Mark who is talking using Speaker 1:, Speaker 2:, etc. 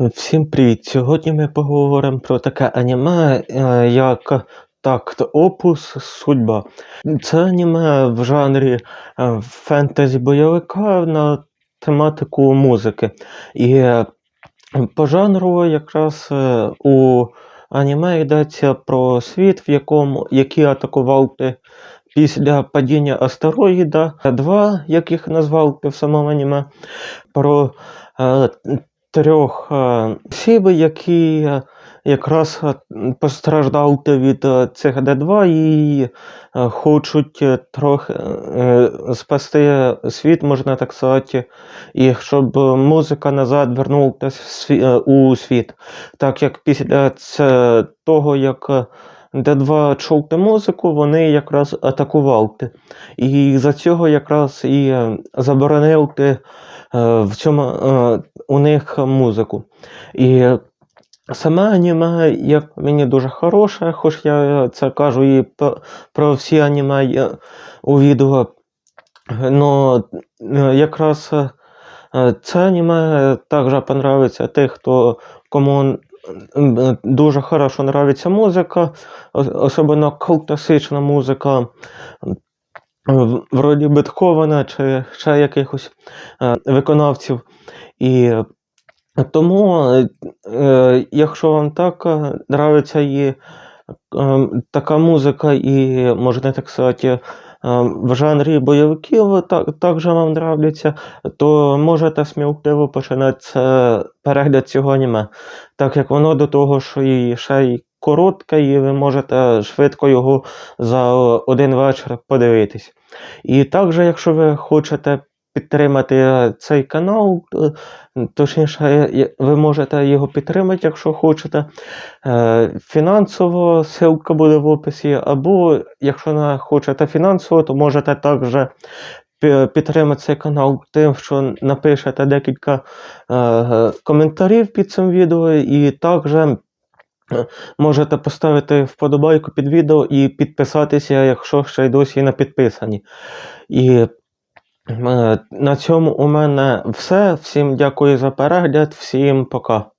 Speaker 1: Всім привіт! Сьогодні ми поговоримо про таке аніме, е, як Такт Опус Судьба. Це аніме в жанрі е, фентезі-бойовика на тематику музики. І по жанру якраз е, у аніме йдеться про світ, в якому який атакував ти після падіння астероїда, два, яких назвав ти аніме, про трьох е, осіб, які е, якраз е, постраждали від е, цих Д2 і е, хочуть е, трохи е, спасти світ, можна так сказати, і щоб е, музика назад вернулася е, у світ. Так як після того, як е, Д2 чув музику, вони якраз атакували. І за цього якраз і е, заборонив е, в цьому е, у них музику. І саме аніме, як мені дуже хороше, хоч я це кажу і про всі аніме у відео. Е, якраз е, е, це аніме також понравиться тих, хто кому е, дуже хорошо нравится музика, ос- особливо класична музика. Вроді Бетховена чи ще якихось е, виконавців. І тому, е, якщо вам так е, нравиться е, така музика, і можна так сказати, е, в жанрі бойовиків так, також вам нравляться, то можете сміливо починати перегляд цього аніме, так як воно до того, що і ще й коротке, і ви можете швидко його за один вечір подивитись. І також, якщо ви хочете підтримати е, цей канал, е, точніше, е, ви можете його підтримати, якщо хочете. Фінансово ссылка буде в описі, або якщо не хочете фінансово, то можете також підтримати цей канал тим, що напишете декілька коментарів під цим відео, і також можете поставити вподобайку під відео і підписатися, якщо ще й досі не підписані. І на цьому у мене все. Всім дякую за перегляд, всім пока.